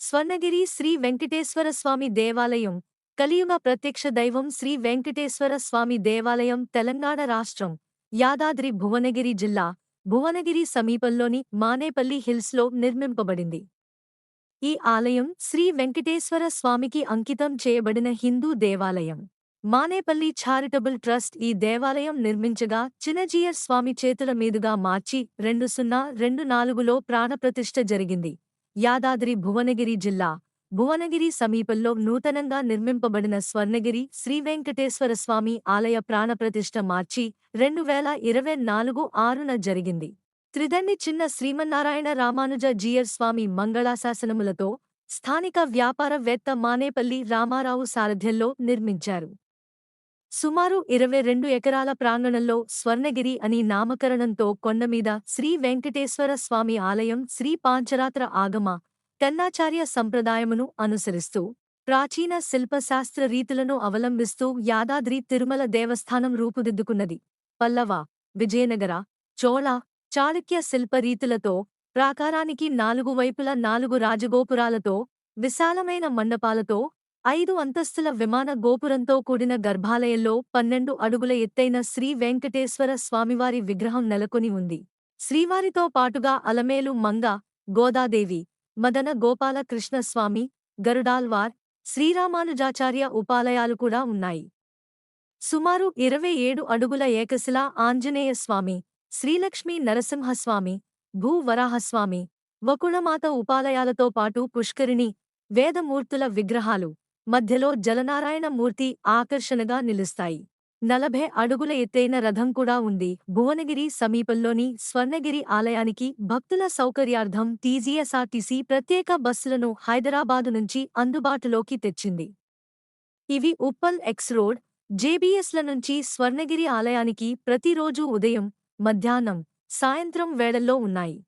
స్వర్ణగిరి శ్రీ వెంకటేశ్వర స్వామి దేవాలయం కలియుగ ప్రత్యక్ష దైవం శ్రీ వెంకటేశ్వర స్వామి దేవాలయం తెలంగాణ రాష్ట్రం యాదాద్రి భువనగిరి జిల్లా భువనగిరి సమీపంలోని మానేపల్లి హిల్స్లో నిర్మింపబడింది. ఈ ఆలయం శ్రీ వెంకటేశ్వర స్వామికి అంకితం చేయబడిన హిందూ దేవాలయం. మానేపల్లి ఛారిటబుల్ ట్రస్ట్ ఈ దేవాలయం నిర్మించగా చినజీయర్ స్వామి చేతుల మీదుగా మార్చి రెండు సున్నా రెండు నాలుగులో ప్రాణప్రతిష్ఠ జరిగింది. యాదాద్రి భువనగిరి జిల్లా. భువనగిరి సమీపంలో నూతనంగా నిర్మింపబడిన స్వర్ణగిరి శ్రీ వెంకటేశ్వర స్వామి ఆలయ ప్రాణప్రతిష్ఠ మార్చి రెండు వేల ఇరవై నాలుగు ఆరున జరిగింది. త్రిదండి చిన్న శ్రీమన్నారాయణ రామానుజ జీయర్ స్వామి మంగళాశాసనములతో స్థానిక వ్యాపారవేత్త మానేపల్లి రామారావు సారథ్యంలో నిర్మించారు. సుమారు ఇరవై రెండు ఎకరాల ప్రాంగణంలో స్వర్ణగిరి అని నామకరణంతో కొండమీద శ్రీ వెంకటేశ్వర స్వామి ఆలయం శ్రీ పాంచరాత్ర ఆగమ కన్నాచార్య సంప్రదాయమును అనుసరిస్తూ ప్రాచీన శిల్పశాస్త్ర రీతులను అవలంబిస్తూ యాదాద్రి తిరుమల దేవస్థానం రూపుదిద్దుకున్నది. పల్లవ విజయనగర చోళ చాళుక్య శిల్ప రీతులతో ప్రాకారానికి నాలుగు వైపుల నాలుగు రాజగోపురాలతో విశాలమైన మండపాలతో ఐదు అంతస్తుల విమాన గోపురంతో కూడిన గర్భాలయంలో పన్నెండు అడుగుల ఎత్తైన శ్రీ వెంకటేశ్వర స్వామివారి విగ్రహం నెలకొని ఉంది. శ్రీవారితో పాటుగా అలమేలు మంగ గోదాదేవి మదన గోపాల కృష్ణస్వామి గరుడాల్వార్ శ్రీరామానుజాచార్య ఉపాలయాలు కూడా ఉన్నాయి. సుమారు ఇరవై ఏడు అడుగుల ఏకశిలా ఆంజనేయ స్వామి శ్రీలక్ష్మీ నరసింహస్వామి భూవరాహస్వామి వకుళమాత ఉపాలయాలతో పాటు పుష్కరిణి వేదమూర్తుల విగ్రహాలు మధ్యలో జలనారాయణ మూర్తి ఆకర్షణగా నిలుస్తాయి. నలభై అడుగుల ఎత్తైన రథం కూడా ఉంది. భువనగిరి సమీపంలోని స్వర్ణగిరి ఆలయానికి భక్తుల సౌకర్యార్థం టీజీఎస్ఆర్టీసీ ప్రత్యేక బస్సులను హైదరాబాదు నుంచి అందుబాటులోకి తెచ్చింది. ఇవి ఉప్పల్ ఎక్స్ రోడ్ జేబీఎస్ల నుంచి స్వర్ణగిరి ఆలయానికి ప్రతిరోజూ ఉదయం మధ్యాహ్నం సాయంత్రం వేళల్లో ఉన్నాయి.